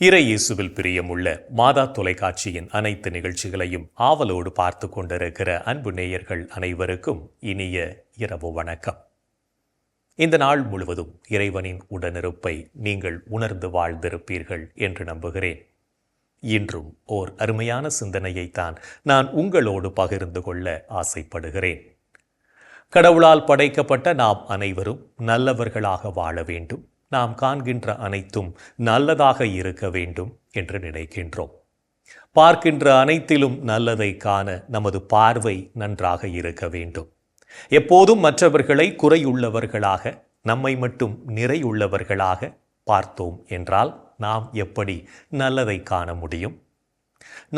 இறை இயேசுவில் பிரியமுள்ள மாதா தொலைக்காட்சியின் அனைத்து நிகழ்ச்சிகளையும் ஆவலோடு பார்த்து கொண்டிருக்கிற அன்பு நேயர்கள் அனைவருக்கும் இனிய இரவு வணக்கம். இந்த நாள் முழுவதும் இறைவனின் உடனிருப்பை நீங்கள் உணர்ந்து வாழ்ந்திருப்பீர்கள் என்று நம்புகிறேன். இன்றும் ஓர் அருமையான சிந்தனையைத்தான் நான் உங்களோடு பகிர்ந்து கொள்ள ஆசைப்படுகிறேன். கடவுளால் படைக்கப்பட்ட நாம் அனைவரும் நல்லவர்களாக வாழ வேண்டும். நாம் காண்கின்ற அனைத்தும் நல்லதாக இருக்க வேண்டும் என்று நினைக்கின்றோம். பார்க்கின்ற அனைத்திலும் நல்லதை காண நமது பார்வை நன்றாக இருக்க வேண்டும். எப்போதும் மற்றவர்களை குறையுள்ளவர்களாக நம்மை மட்டும் நிறையுள்ளவர்களாக பார்த்தோம் என்றால் நாம் எப்படி நல்லதை காண முடியும்?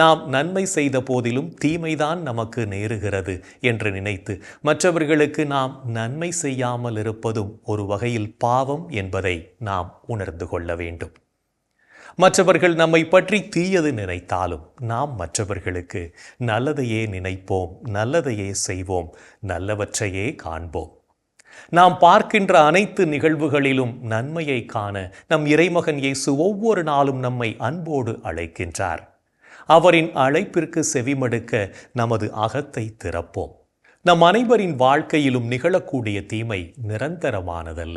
நாம் நன்மை செய்த போதிலும் தீமைதான் நமக்கு நேருகிறது என்று நினைத்து மற்றவர்களுக்கு நாம் நன்மை செய்யாமல் இருப்பதும் ஒரு வகையில் பாவம் என்பதை நாம் உணர்ந்து கொள்ள வேண்டும். மற்றவர்கள் நம்மை பற்றி தீயது நினைத்தாலும் நாம் மற்றவர்களுக்கு நல்லதையே நினைப்போம் நல்லதையே செய்வோம் நல்லவற்றையே காண்போம். நாம் பார்க்கின்ற அனைத்து நிகழ்வுகளிலும் நன்மையை காண நம் இறைமகன் இயேசு ஒவ்வொரு நாளும் நம்மை அன்போடு அழைக்கின்றார். அவரின் அழைப்பிற்கு செவிமடுக்க நமது அகத்தை திறப்போம். நம் அனைவரின் வாழ்க்கையிலும் நிகழக்கூடிய தீமை நிரந்தரமானதல்ல.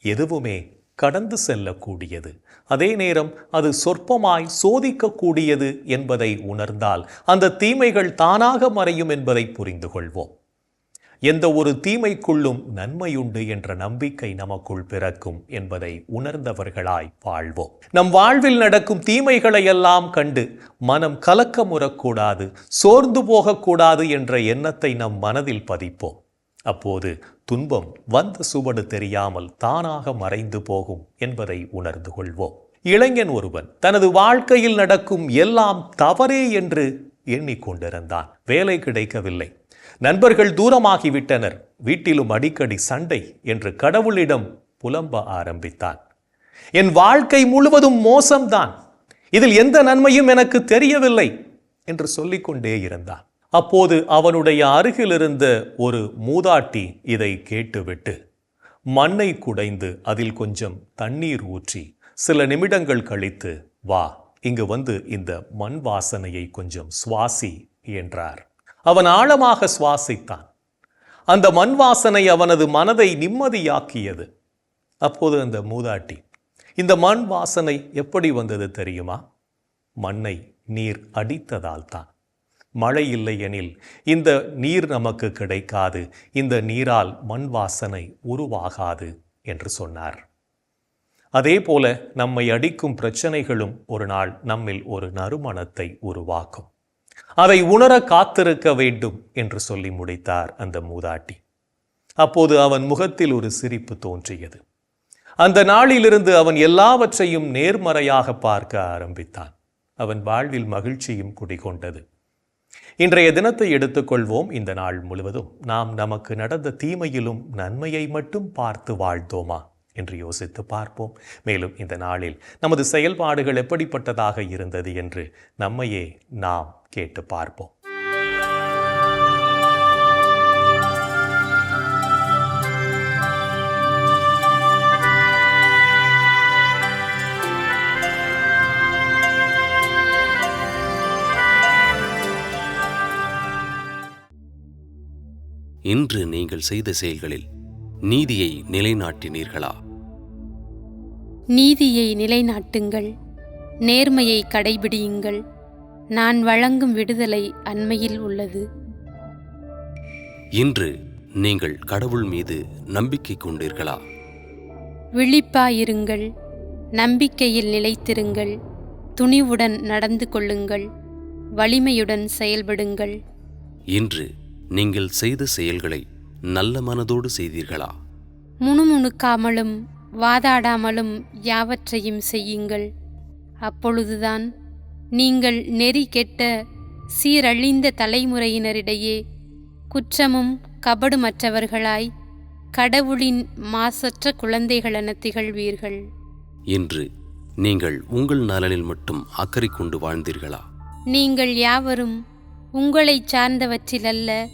எதுவுமே கடந்து செல்லக்கூடியது. அதே நேரம் அது சொற்பமாய் சோதிக்கக்கூடியது என்பதை உணர்ந்தால் அந்த தீமைகள் தானாக மறையும் என்பதை புரிந்து கொள்வோம் எந்த ஒரு தீமைக்குள்ளும் நன்மையுண்டு என்ற நம்பிக்கை நமக்குள் பிறக்கும் என்பதை உணர்ந்தவர்களாய் வாழ்வோம். நம் வாழ்வில் நடக்கும் தீமைகளை எல்லாம் கண்டு மனம் கலக்கமுறக்கூடாது சோர்ந்து போகக்கூடாது என்ற எண்ணத்தை நம் மனதில் பதிப்போம். அப்போது துன்பம் வந்த சுவடு தெரியாமல் தானாக மறைந்து போகும் என்பதை உணர்ந்து கொள்வோம். இளைஞன் ஒருவன் தனது வாழ்க்கையில் நடக்கும் எல்லாம் தவறே என்று எண்ணிக்கொண்டிருந்தான். வேலை கிடைக்கவில்லை. நண்பர்கள் தூரமாகிவிட்டனர். வீட்டிலும் அடிக்கடி சண்டை என்று கடவுளிடம் புலம்ப ஆரம்பித்தான். என் வாழ்க்கை முழுவதும் மோசம்தான். இதில் எந்த நன்மையும் எனக்கு தெரியவில்லை என்று சொல்லிக்கொண்டே இருந்தான். அப்போது அவனுடைய அருகில் இருந்த ஒரு மூதாட்டி இதை கேட்டுவிட்டு மண்ணை குடைந்து அதில் கொஞ்சம் தண்ணீர் ஊற்றி சில நிமிடங்கள் கழித்து வா இங்கு வந்து இந்த மண் வாசனையை கொஞ்சம் சுவாசி என்றார். அவன் ஆழமாக சுவாசித்தான். அந்த மண் வாசனை அவனது மனதை நிம்மதியாக்கியது. அப்போது அந்த மூதாட்டி இந்த மண் வாசனை எப்படி வந்தது தெரியுமா? மண்ணை நீர் அடித்ததால் தான் மழை இல்லை எனில் இந்த நீர் நமக்கு கிடைக்காது. இந்த நீரால் மண் வாசனை உருவாகாது என்று சொன்னார். அதே போல நம்மை அடிக்கும் பிரச்சனைகளும் ஒரு நாள் நம்மில் ஒரு நறுமணத்தை உருவாக்கும். அதை உணர காத்திருக்க வேண்டும் என்று சொல்லி முடித்தார் அந்த மூதாட்டி. அப்போது அவன் முகத்தில் ஒரு சிரிப்பு தோன்றியது. அந்த நாளிலிருந்து அவன் எல்லாவற்றையும் நேர்மறையாக பார்க்க ஆரம்பித்தான். அவன் வாழ்வில் மகிழ்ச்சியும் குடிகொண்டது. இன்றைய தினத்தை எடுத்துக்கொள்வோம் இந்த நாள் முழுவதும். நாம் நமக்கு நடந்த தீமையிலும் நன்மையை மட்டும் பார்த்து வாழ்ந்தோமா என்று யோசித்து பார்ப்போம். மேலும் இந்த நாளில் நமது செயல்பாடுகள் எப்படிப்பட்டதாக இருந்தது என்று நம்மையே நாம் கேட்டு பார்ப்போம். இன்று நீங்கள் செய்த செயல்களில் நீதியை நிலைநாட்டினீர்களா? நீதியை நிலைநாட்டுங்கள். நேர்மையை கடைபிடியுங்கள். நான் வழங்கும் விடுதலை அண்மையில் உள்ளது. இன்று நீங்கள் கடவுள் மீது நம்பிக்கை கொண்டீர்களா? விழிப்பாயிருங்கள் நம்பிக்கையில் நிலைத்திருங்கள் துணிவுடன் நடந்து கொள்ளுங்கள் வலிமையுடன் செயல்படுங்கள். இன்று நீங்கள் செய்த செயல்களை நல்ல மனதோடு செய்தீர்களா? முணுமுணுக்காமலும் வாதாடாமலும் யாவற்றையும் செய்யுங்கள். அப்பொழுதுதான் நீங்கள் நெறி கெட்ட சீரழிந்த தலைமுறையினரிடையே குற்றமும் கபடுமற்றவர்களாய் கடவுளின் மாசற்ற குழந்தைகளென திகழ்வீர்கள். இன்று நீங்கள் உங்கள் நலனில் மட்டும் அக்கறை கொண்டு வாழ்ந்தீர்களா? நீங்கள் யாவரும் உங்களைச் சார்ந்தவற்றிலல்ல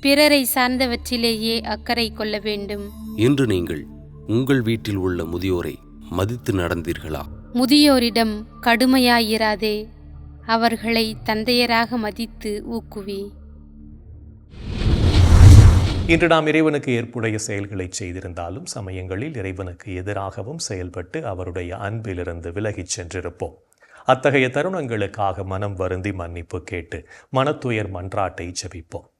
பிறரை சார்ந்தவற்றிலேயே அக்கறை கொள்ள வேண்டும். இன்று நீங்கள் உங்கள் வீட்டில் உள்ள முதியோரை மதித்து நடந்தீர்களா? முதியோரிடம் கடுமையாயிராதே அவர்களை தந்தையராக மதித்து ஊக்குவி. இன்று நாம் இறைவனுக்கு ஏற்புடைய செயல்களை செய்திருந்தாலும் சமயங்களில் இறைவனுக்கு எதிராகவும் செயல்பட்டு அவருடைய அன்பிலிருந்து விலகிச் சென்றிருப்போம். அத்தகைய தருணங்களுக்காக மனம் வருந்தி மன்னிப்பு கேட்டு மனத்துயர் மன்றாட்டை ஜெபிப்போம்.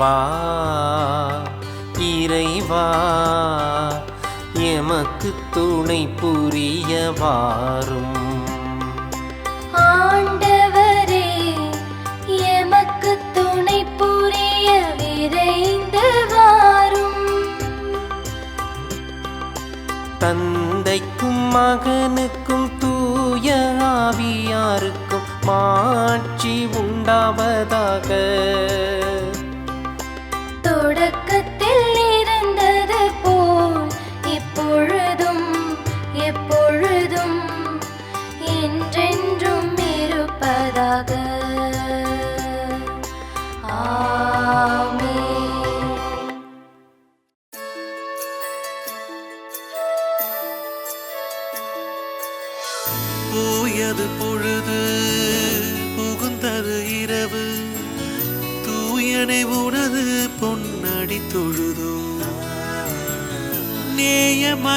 இறைவா இறைவா எமக்கு துணை புரிய வாரும் ஆண்டவரே எமக்கு துணை புரிய விரைந்து வாரும் தந்தைக்கும் மகனுக்கும் தூய ஆவியாருக்கும் மாட்சி உண்டாவதாக.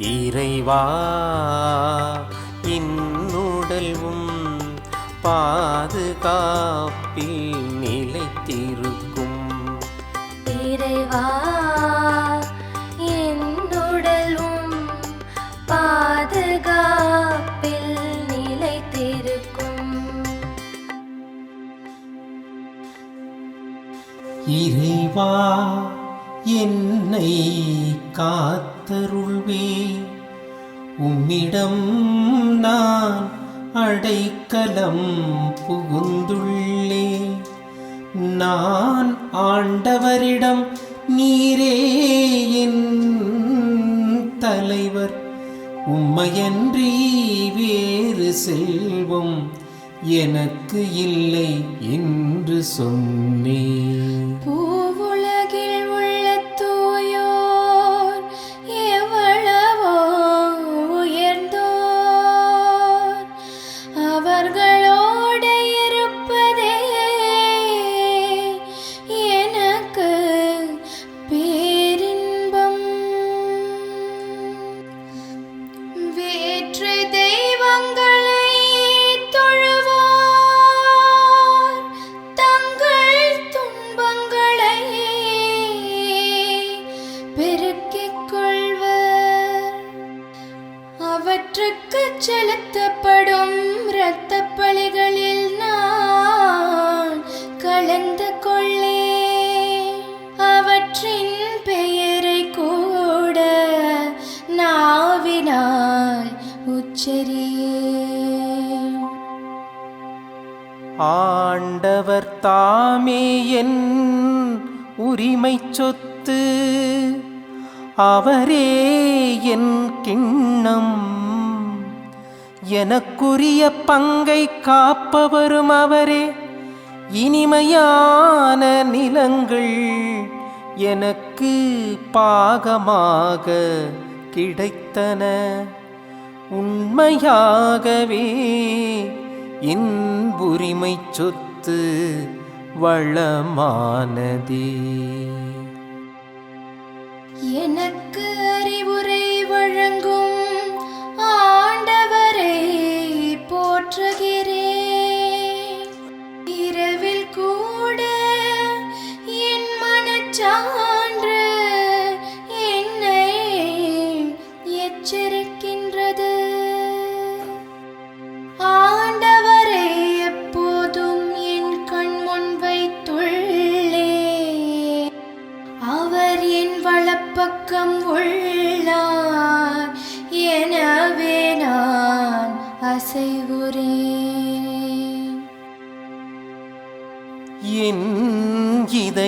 இறைவா இன்னுடல்வும் பாதுகாப்பில் நிலைத்திருக்கும். இறைவா என்னுடலும் பாதுகாப்பில் நிலைத்திருக்கும். இறைவா என்னை காத்தருள்வே உம்மிடம் நான் அடைக்கலம் புகுந்துள்ளே நான் ஆண்டவரிடம் நீரே என் தலைவர். உம்மையன்றி வேறு செல்வம் எனக்கு இல்லை என்று சொன்னேன். அவரே என் கிண்ணம். எனக்குரிய பங்கை காப்பவரும் அவரே. இனிமையான நிலங்கள் எனக்கு பாகமாக கிடைத்தன. உண்மையாகவே என் சொத்து வளமானதே. இறங்கும் ஆண்டவரை போற்றுகிறேன்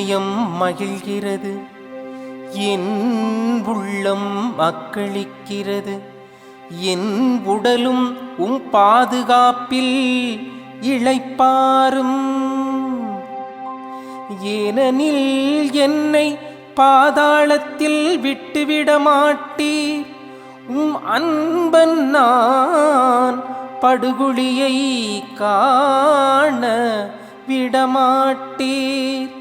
இதயம் மகிழ்கிறது. என் உள்ளம் அக்களிக்கிறது. என் உடலும் உம் பாதுகாப்பில் இளைப்பாரும் ஏனெனில் என்னை பாதாளத்தில் விட்டுவிடமாட்டீர் உம் அன்பன் நான் படுகுழியை காண விடமாட்டீர்.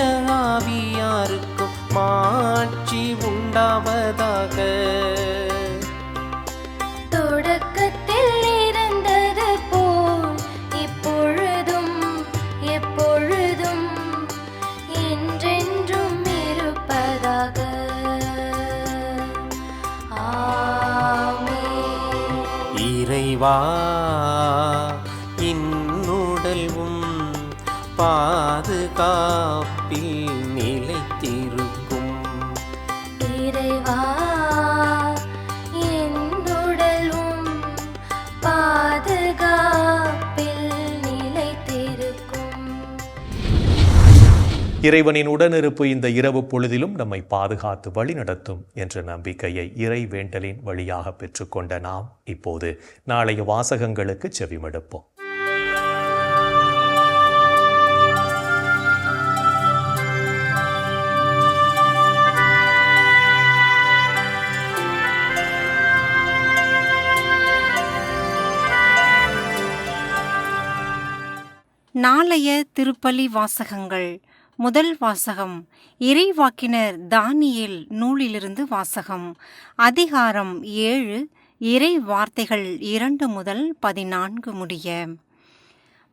தூய ஆவியாருக்கும் மாட்சி உண்டாவதாக. தொடக்கத்தில் இருந்தது போல் இப்பொழுதும் எப்பொழுதும் என்றென்றும் இருப்பதாக. இறைவா இன்னுடல் உம் பாதுகாப்பில் நிலைத்திருக்கும். இறைவா என்னுடலும் பாதுகாப்பில் நிலைத்திருக்கும். இறைவனின் உடனிருப்பு இந்த இரவு பொழுதிலும் நம்மை பாதுகாத்து வழிநடத்தும் என்ற நம்பிக்கையை இறை வேண்டலின் வழியாக பெற்றுக்கொண்ட நாம் இப்போது நாளைய வாசகங்களுக்கு செவிமடுப்போம். நாளைய திருப்பலி வாசகங்கள். முதல் வாசகம் இறைவாக்கினர் தானியல் நூலிலிருந்து வாசகம். அதிகாரம் ஏழு இறை வார்த்தைகள் இரண்டு முதல் பதினான்கு முடிய.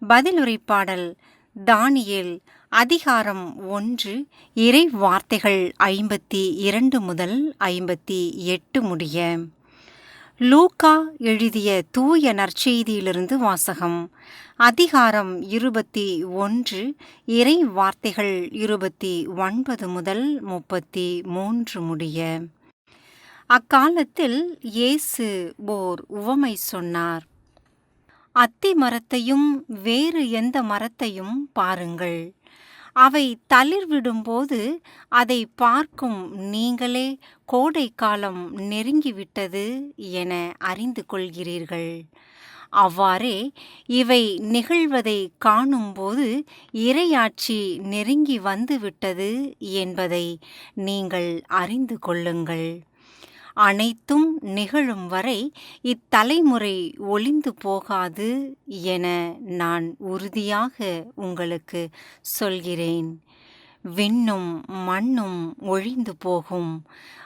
பதிலுரைப்பாடல் தானியில் அதிகாரம் ஒன்று இறை வார்த்தைகள் ஐம்பத்தி இரண்டு முதல் ஐம்பத்தி எட்டு முடிய. லூக்கா எழுதிய தூய நற்செய்தியிலிருந்து வாசகம். அதிகாரம் இருபத்தி ஒன்று இறை வார்த்தைகள் இருபத்தி ஒன்பது முதல் முப்பத்தி மூன்று முடிய. அக்காலத்தில் இயேசு ஓர் உவமை சொன்னார். அத்தி மரத்தையும் வேறு எந்த மரத்தையும் பாருங்கள். அவை தளிர்விடும்போது அதை பார்க்கும் நீங்களே கோடை காலம் நெருங்கிவிட்டது என அறிந்து கொள்கிறீர்கள். அவ்வாறே இவை நிகழ்வதை காணும்போது இரையாட்சி நெருங்கி வந்துவிட்டது என்பதை நீங்கள் அறிந்து கொள்ளுங்கள். அனைத்தும் நிகழும் வரை இத்தலைமுறை ஒளிந்து போகாது என நான் உறுதியாக உங்களுக்கு சொல்கிறேன். விண்ணும் மண்ணும் ஒழிந்து போகும்.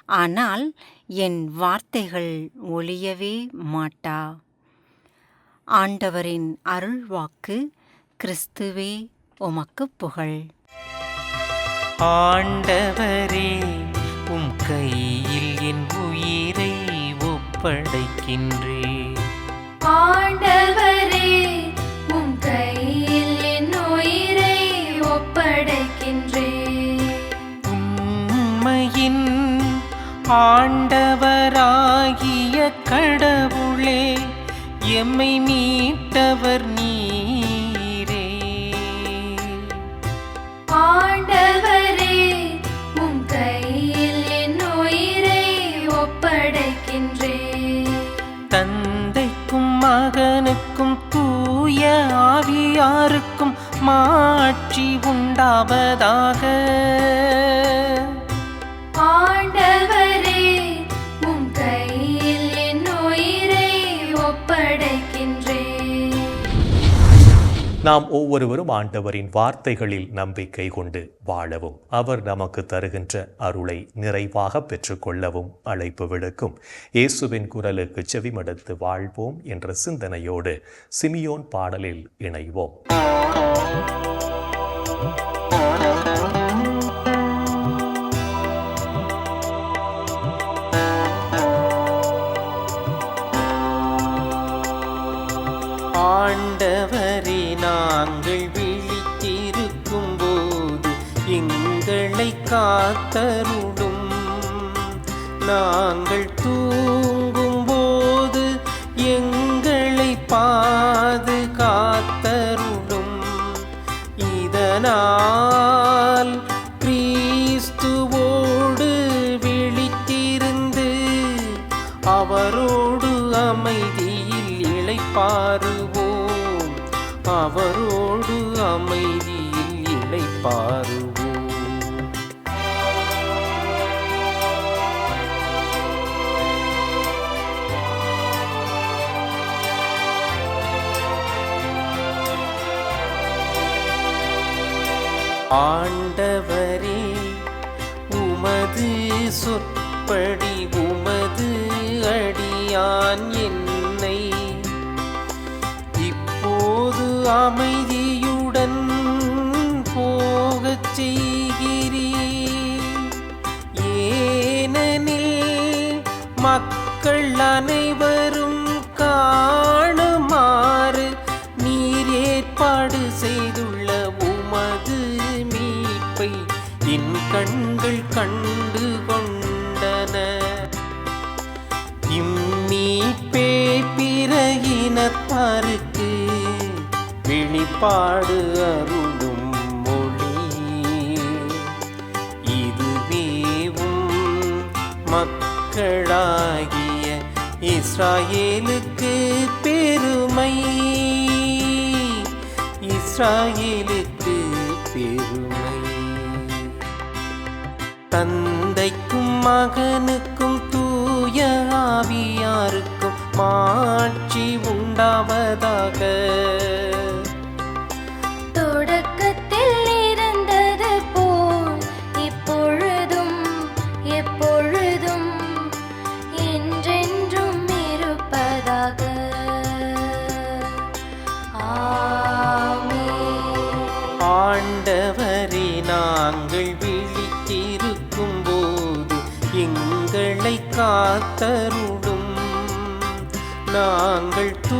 ஆனால் என் வார்த்தைகள் ஒழியவே மாட்டா. ஆண்டவரின் அருள்வாக்கு கிறிஸ்துவே உமக்கு புகழ். ஆண்டவரே உம் கையில் என் ஒப்படைக்கின்றேன் ஆண்டவரே உம் கையில் என் உயிரை ஒப்படைக்கின்றேன் உண்மையின் ஆண்டவராகிய கடவுளே எம்மை மீட்டவர் நீரே யாருக்கும் மாட்சி உண்டாவதாக. நாம் ஒவ்வொருவரும் ஆண்டவரின் வார்த்தைகளில் நம்பிக்கை கொண்டு வாழவும். அவர் நமக்கு தருகின்ற அருளை நிறைவாக பெற்றுக்கொள்ளவும் அழைப்பு விடுக்கும். இயேசுவின் குரலுக்கு செவிமடுத்து வாழ்வோம் என்ற சிந்தனையோடு சிமியோன் பாடலில் இணைவோம். ஆண்டவர் நாங்கள் விழித்திருக்கும் போது எங்களை காத்தருடும் நாங்கள் தூ ஆண்டவரே உமது சொற்படி உமது அடியான் என்னை. இப்போது அமைதியுடன் போகச் செய்கிறீர். ஏனெனில் மக்கள் அனைவரும் கண்டு கொண்டன இம்மீட்பே பிற இனத்தாருக்கு வெளிப்பாடு அருளும் மொழி. இதுவேவும் மக்களாகிய இஸ்ராயேலுக்கு பெருமை. இஸ்ராயேலுக்கு பெருமை. தந்தைக்கும் மகனுக்கும் தூய ஆவியாருக்கும் மாட்சி உண்டாவதாக. தருடும் நாங்கள் தூ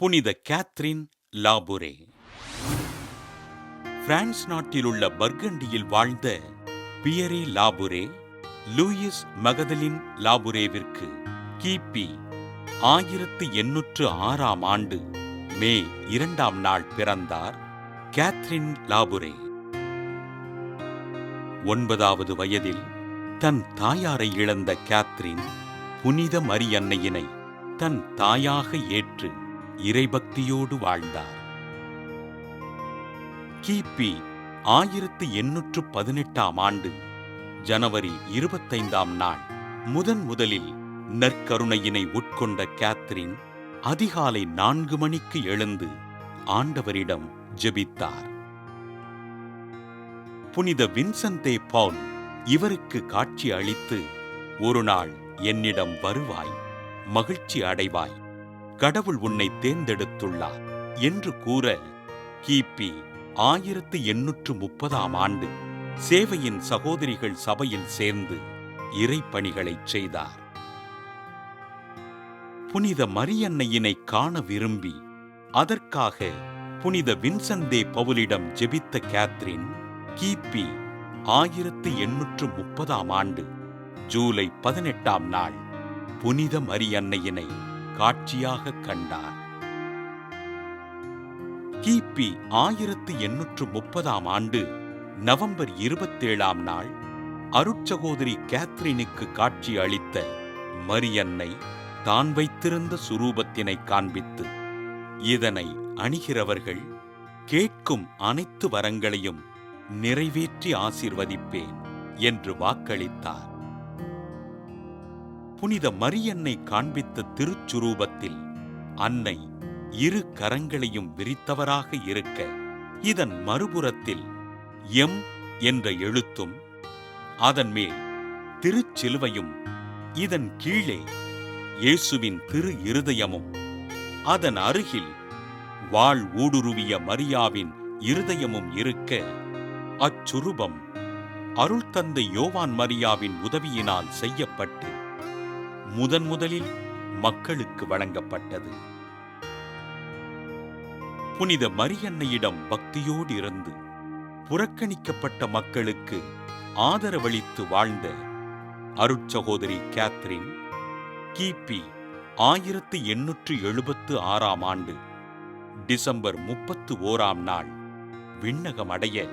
புனித கேத்ரின் லாபுரே. பிரான்ஸ் நாட்டிலுள்ள பர்கண்டியில் வாழ்ந்த பியரே லாபுரே லூயிஸ் மகதலின் லாபுரேவிற்கு கிபி ஆயிரத்து எண்ணூற்று ஆறாம் ஆண்டு மே இரண்டாம் நாள் பிறந்தார் கேத்ரின் லாபுரே. ஒன்பதாவது வயதில் தன் தாயாரை இழந்த கேத்ரின் புனித மரியன்னையினை தன் தாயாக ஏற்று இறைபக்தியோடு வாழ்ந்தார். கிபி ஆயிரத்து எண்ணூற்று பதினெட்டாம் ஆண்டு ஜனவரி இருபத்தைந்தாம் நாள் முதன் முதலில் நற்கருணையினை உட்கொண்ட கேத்ரின் அதிகாலை நான்கு மணிக்கு எழுந்து ஆண்டவரிடம் ஜெபித்தார். புனித வின்சந்தே பவுல் இவருக்கு காட்சி அளித்து ஒரு நாள் என்னிடம் வருவாய் மகிழ்ச்சி அடைவாய் கடவுள் உன்னை தேர்ந்தெடுத்துள்ளார் என்று கூற கிபி ஆயிரத்து எண்ணூற்று முப்பதாம் ஆண்டு சேவையின் சகோதரிகள் சபையில் சேர்ந்து இறைப்பணிகளை செய்தார். புனித மரியன்னையினை காண விரும்பி அதற்காக புனித வின்சந்தே பவுலிடம் ஜெபித்த கேத்ரின் கிபி ஆயிரத்து எண்ணூற்று முப்பதாம் ஆண்டு ஜூலை பதினெட்டாம் நாள் புனித மரியன்னையினை காட்சியாக கண்டார். கிபி ஆயிரத்து எண்ணூற்று முப்பதாம் ஆண்டு நவம்பர் இருபத்தேழாம் நாள் அருட்சகோதரி கேத்ரினுக்கு காட்சி அளித்த மரியன்னை தான் வைத்திருந்த சுரூபத்தினை காண்பித்து இதனை அணிகிறவர்கள் கேட்கும் அனைத்து வரங்களையும் நிறைவேற்றி ஆசிர்வதிப்பேன் என்று வாக்களித்தார். புனித மரியன்னை காண்பித்த திருச்சுரூபத்தில் அன்னை இரு கரங்களையும் விரித்தவராக இருக்க இதன் மறுபுறத்தில் எம் என்ற எழுத்தும் அதன் மேல் திருச்சிலுவையும் இதன் கீழே இயேசுவின் திரு இருதயமும். அதன் அருகில் வாழ் ஊடுருவிய மரியாவின் இருதயமும் இருக்க அச்சுரூபம் அருள் தந்தை யோவான் மரியாவின் உதவியினால் செய்யப்பட்டு முதன் முதலில் மக்களுக்கு வழங்கப்பட்டது. புனித மரியன்னையிடம் பக்தியோடு இருந்து புறக்கணிக்கப்பட்ட மக்களுக்கு ஆதரவளித்து வாழ்ந்த அருட்சகோதரி கேத்ரின் கிபி ஆயிரத்து எண்ணூற்று எழுபத்து ஆறாம் ஆண்டு டிசம்பர் முப்பத்து ஓராம் நாள் விண்ணகம் அடைய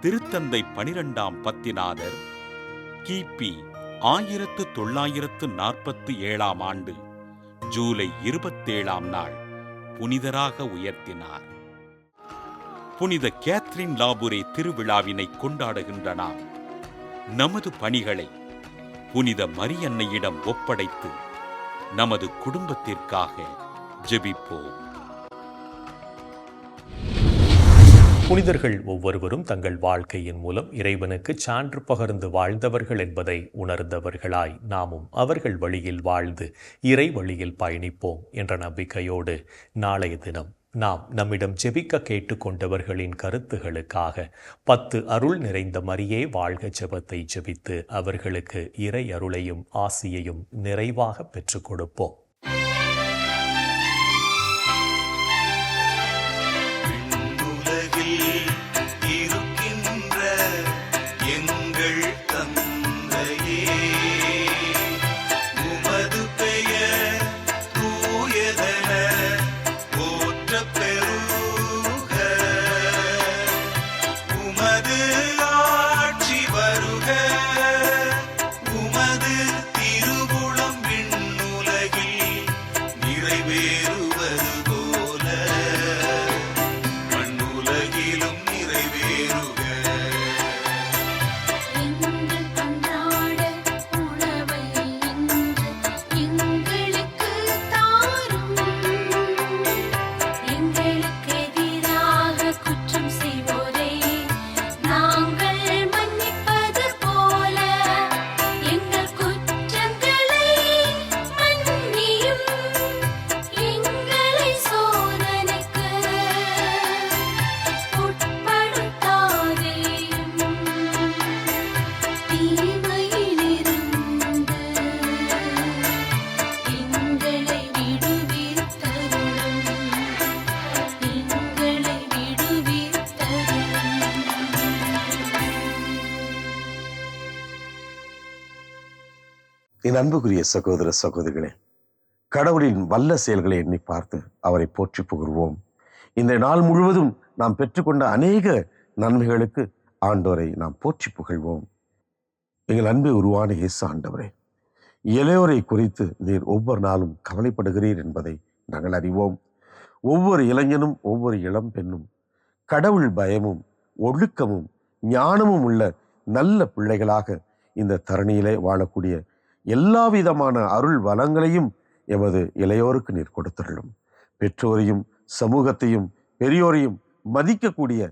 திருத்தந்தை பனிரெண்டாம் பத்திநாதர் கிபி ஆயிரத்து தொள்ளாயிரத்து நாற்பத்து ஏழாம் ஆண்டு ஜூலை இருபத்தேழாம் நாள் புனிதராக உயர்த்தினார். புனித கேத்ரின் லாபுரே திருவிழாவினை கொண்டாடுகின்ற நாம் நமது பணிகளை புனித மரியன்னையிடம் ஒப்படைத்து நமது குடும்பத்திற்காக ஜெபிப்போம். புனிதர்கள் ஒவ்வொருவரும் தங்கள் வாழ்க்கையின் மூலம் இறைவனுக்கு சான்று பகர்ந்து வாழ்ந்தவர்கள் என்பதை உணர்ந்தவர்களாய் நாமும் அவர்கள் வழியில் வாழ்ந்து இறை வழியில் பயணிப்போம் என்ற நம்பிக்கையோடு நாளைய தினம் நாம் நம்மிடம் ஜெபிக்க கேட்டுக்கொண்டவர்களின் கருத்துகளுக்காக பத்து அருள் நிறைந்த மரியே வாழ்க ஜெபத்தை ஜெபித்து அவர்களுக்கு இறை அருளையும் ஆசியையும் நிறைவாக பெற்றுக் கொடுப்போம். என் அன்புக்குரிய சகோதர சகோதரிகளே கடவுளின் வல்ல செயல்களை எண்ணி பார்த்து அவரை போற்றி புகழ்வோம். இந்த நாள் முழுவதும் நாம் பெற்றுக்கொண்ட அநேக நன்மைகளுக்கு ஆண்டோரை நாம் போற்றி புகழ்வோம். எங்கள் அன்பை உருவான இயேசு ஆண்டவரே இளையோரை குறித்து நீர் ஒவ்வொரு நாளும் கவலைப்படுகிறீர் என்பதை நாங்கள் அறிவோம். ஒவ்வொரு இளைஞனும் ஒவ்வொரு இளம் பெண்ணும் கடவுள் பயமும் ஒழுக்கமும் ஞானமும் உள்ள நல்ல பிள்ளைகளாக இந்த தரணியிலே வாழக்கூடிய எல்லா விதமான அருள் வளங்களையும் எமது இளையோருக்கு நீர் கொடுத்துள்ளும். பெற்றோரையும் சமூகத்தையும் பெரியோரையும் மதிக்கக்கூடிய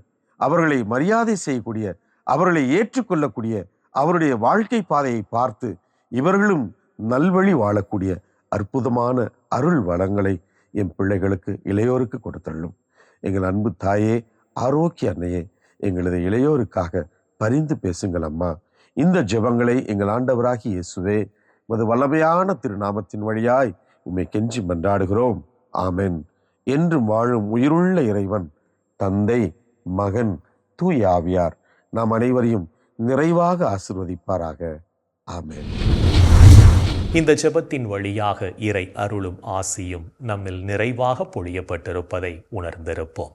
அவர்களை மரியாதை செய்யக்கூடிய அவர்களை ஏற்றுக்கொள்ளக்கூடிய அவருடைய வாழ்க்கை பாதையை பார்த்து இவர்களும் நல்வழி வாழக்கூடிய அற்புதமான அருள் வளங்களை என் பிள்ளைகளுக்கு இளையோருக்கு கொடுத்துள்ளும். எங்கள் அன்பு தாயே ஆரோக்கிய அன்னையே எங்களது இளையோருக்காக பரிந்து பேசுங்கள் அம்மா. இந்த ஜெபங்களை எங்கள் ஆண்டவராகி இயேசுவே உமது வல்லமையான திருநாமத்தின் வழியாய் உம்மை கெஞ்சி மன்றாடுகிறோம். ஆமென். என்றும் வாழும் உயிருள்ள இறைவன் தந்தை மகன் தூய் ஆவியார் நாம் அனைவரையும் நிறைவாக ஆசிர்வதிப்பாராக. ஆமென். இந்த ஜெபத்தின் வழியாக இறை அருளும் ஆசியும் நம்மில் நிறைவாக பொழியப்பட்டிருப்பதை உணர்ந்திருப்போம்.